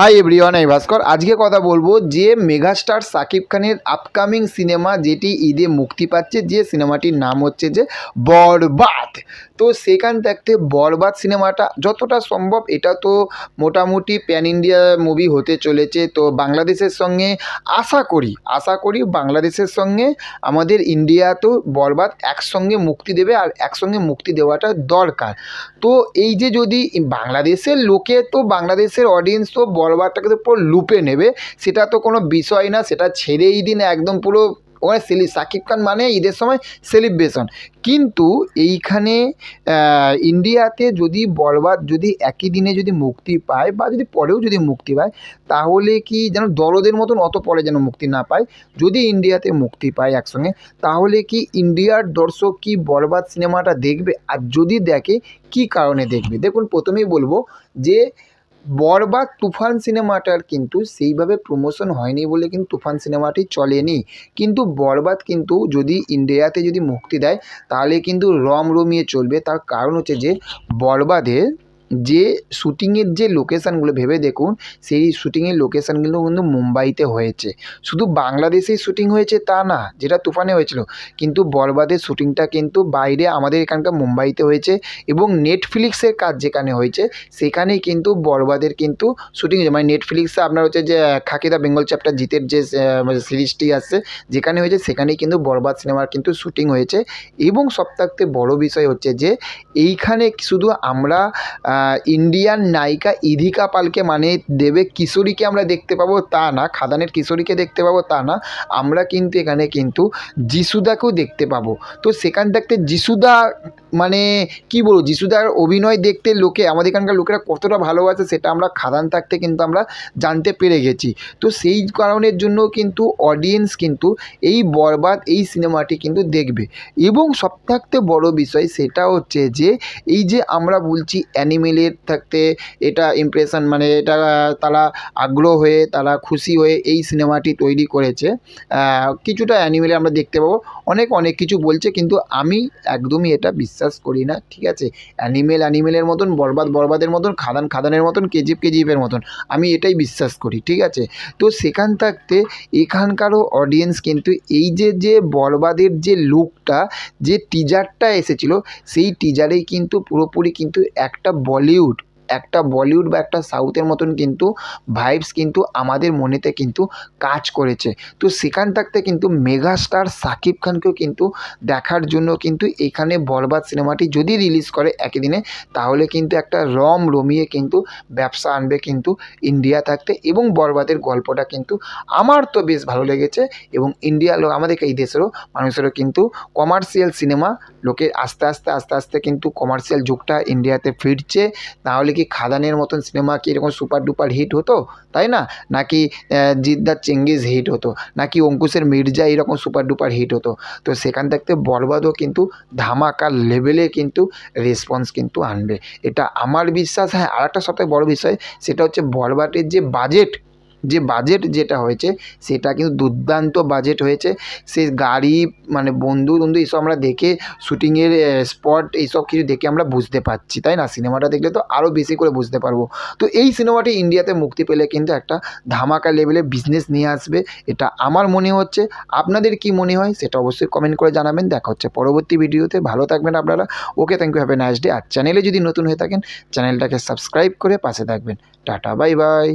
Hi everyone আমি ভাস্কর। আজকে কথা বলব যে মেগাস্টার সাকিব খানের আপকামিং সিনেমা যেটি ঈদে মুক্তি পাচ্ছে, যে সিনেমাটির নাম হচ্ছে যে বরবাদ। তো সেখান থাকতে বরবাদ সিনেমাটা যতটা সম্ভব, এটা তো মোটামুটি প্যান ইন্ডিয়া মুভি হতে চলেছে। তো বাংলাদেশের সঙ্গে আশা করি আশা করি বাংলাদেশের সঙ্গে আমাদের ইন্ডিয়া তো বরবাদ একসঙ্গে মুক্তি দেবে আর একসঙ্গে মুক্তি দেওয়াটা দরকার। তো এই যে যদি বাংলাদেশের লোকে, তো বাংলাদেশের অডিয়েন্স তো বরবাদটাকে তো পুরো লুপে নেবে। সেটা তো কোনো বিষয় না, সেটা ছেড়েই দিন একদম পুরো ওখানে সেলি সাকিব খান মানে ঈদের সময় সেলিব্রেশন কিন্তু এইখানে ইন্ডিয়াতে যদি বরবাদ যদি একই দিনে যদি মুক্তি পায় বা যদি পরেও যদি মুক্তি পায়, তাহলে কি যেন দলদের মতন অত পরে যেন মুক্তি না পায়? যদি ইন্ডিয়াতে মুক্তি পায় একসঙ্গে, তাহলে কি ইন্ডিয়ার দর্শক কি বরবাদ সিনেমাটা দেখবে? আর যদি দেখে, কি কারণে দেখবে? দেখুন, প্রথমেই বলব যে বরবাদ তুফান সিনেমাটার কিন্তু সেইভাবে প্রমোশন হয়নি বলে কিন্তু তুফান সিনেমাটি চলেনি। কিন্তু বরবাদ কিন্তু যদি ইন্ডিয়াতে যদি মুক্তি দেয়, তাহলে কিন্তু রম রমিয়ে চলবে। তার কারণ হচ্ছে যে বরবাদের যে শ্যুটিংয়ের যে লোকেশানগুলো, ভেবে দেখুন, সেই শ্যুটিংয়ের লোকেশানগুলো কিন্তু মুম্বাইতে হয়েছে। শুধু বাংলাদেশেই শ্যুটিং হয়েছে তা না, যেটা তুফানে হয়েছিল। কিন্তু বরবাদের শ্যুটিংটা কিন্তু বাইরে আমাদের এখানকার মুম্বাইতে হয়েছে এবং নেটফ্লিক্সের কাজ যেখানে হয়েছে, সেখানেই কিন্তু বরবাদের কিন্তু শ্যুটিং হয়েছে। মানে নেটফ্লিক্সে আপনার হচ্ছে যে, খাকিদা বেঙ্গল চ্যাপ্টার জিতের যে সিরিজটি আসছে যেখানে হয়েছে, সেখানেই কিন্তু বরবাদ সিনেমার কিন্তু শ্যুটিং হয়েছে। এবং সব থাকতে বড় বিষয় হচ্ছে যে, এইখানে শুধু আমরা ইন্ডিয়ান নায়িকা ইধিকা পালকে মানে দেবে কিশোরীকে আমরা দেখতে পাবো, তা না। খাদানের কিশোরীকে দেখতে পাবো, তা না। আমরা কিন্তু এখানে কিন্তু যিশুদাকেও দেখতে পাবো। তো সেখান থাকতে যিশুদা মানে কি বলব যিশুদার অভিনয় দেখতে লোকে, আমাদের এখানকার লোকেরা কতটা ভালোবাসে সেটা আমরা খাদান থাকতে কিন্তু আমরা জানতে পেরে গেছি। তো সেই কারণের জন্য কিন্তু অডিয়েন্স কিন্তু এই বরবাদ, এই সিনেমাটি কিন্তু দেখবে। এবং সব থাকতে বড় বিষয় সেটা হচ্ছে যে, এই যে আমরা বলছি অ্যানিমেলের থাকতে এটা ইমপ্রেশন মানে এটা, তারা আগ্রহ হয়ে, তারা খুশি হয়ে এই সিনেমাটি তৈরি করেছে। কিছুটা অ্যানিমেলে আমরা দেখতে পাবো। অনেক অনেক কিছু বলছে, কিন্তু আমি একদমই এটা বিশ্বাস করি না, ঠিক আছে? অ্যানিমেল অ্যানিমেলের মতন, বরবাদ, বরবাদের মতন, খাদান, খাদানের মতন, কেজিএফ, কেজিএফের মতন। আমি এটাই বিশ্বাস করি, ঠিক আছে? তো সেখান থাকতে এখানকারও অডিয়েন্স কিন্তু এই যে যে বরবাদের যে লুকটা যে টিজারটা এসেছিল, সেই টিজারেই কিন্তু পুরোপুরি কিন্তু একটা বলিউড একটা বলিউড বা একটা সাউথের মতন কিন্তু ভাইবস কিন্তু আমাদের মনেতে কিন্তু কাজ করেছে। তো সেখান থাকতে কিন্তু মেগাস্টার সাকিব খানকেও কিন্তু দেখার জন্য কিন্তু এখানে বরবাদ সিনেমাটি যদি রিলিজ করে একই দিনে তাহলে কিন্তু একটা রম রমিয়ে কিন্তু ব্যবসা আনবে কিন্তু ইন্ডিয়া থাকতে এবং বরবাদের গল্পটা কিন্তু আমার তো বেশ ভালো লেগেছে এবং ইন্ডিয়া লোক আমাদের এই দেশেরও মানুষেরও কিন্তু কমার্শিয়াল সিনেমা লোকের আস্তে আস্তে আস্তে আস্তে কিন্তু কমার্শিয়াল যুগটা ইন্ডিয়াতে ফিরছে। তাহলে কি খাদানের মতন সিনেমা কি এরকম সুপার ডুপার হিট হতো? তাই না? নাকি জিদ্দার চেঙ্গিজ হিট হতো? নাকি অঙ্কুশের মির্জা এরকম সুপার ডুপার হিট হতো? তো সেখান থাকতে বরবাদও কিন্তু ধামাকার লেভেলে কিন্তু রেসপন্স কিন্তু আনবে। এটা আমার বিশ্বাস হ্যাঁ আর একটা সবথেকে বড় বিষয়, সেটা হচ্ছে বরবাটের যে বাজেট যে বাজেট যেটা হয়েছে, সেটা কিন্তু দুর্দান্ত বাজেট হয়েছে। সে গাড়ি মানে বন্ধু বন্ধু এইসব আমরা দেখে শ্যুটিংয়ের স্পট এইসব কিছু দেখে আমরা বুঝতে পারছি, তাই না? সিনেমাটা দেখলে তো আরও বেশি করে বুঝতে পারব। তো এই সিনেমাটি ইন্ডিয়াতে মুক্তি পেলে কিন্তু একটা ধামাকা লেভেলে বিজনেস নিয়ে আসবে, এটা আমার মনে হচ্ছে। আপনাদের কি মনে হয় সেটা অবশ্যই কমেন্ট করে জানাবেন। দেখা হচ্ছে পরবর্তী ভিডিওতে। ভালো থাকবেন আপনারা। Okay thank you have a nice day আর চ্যানেলে যদি নতুন হয়ে থাকেন চ্যানেলটাকে সাবস্ক্রাইব করে পাশে থাকবেন। Tata bye bye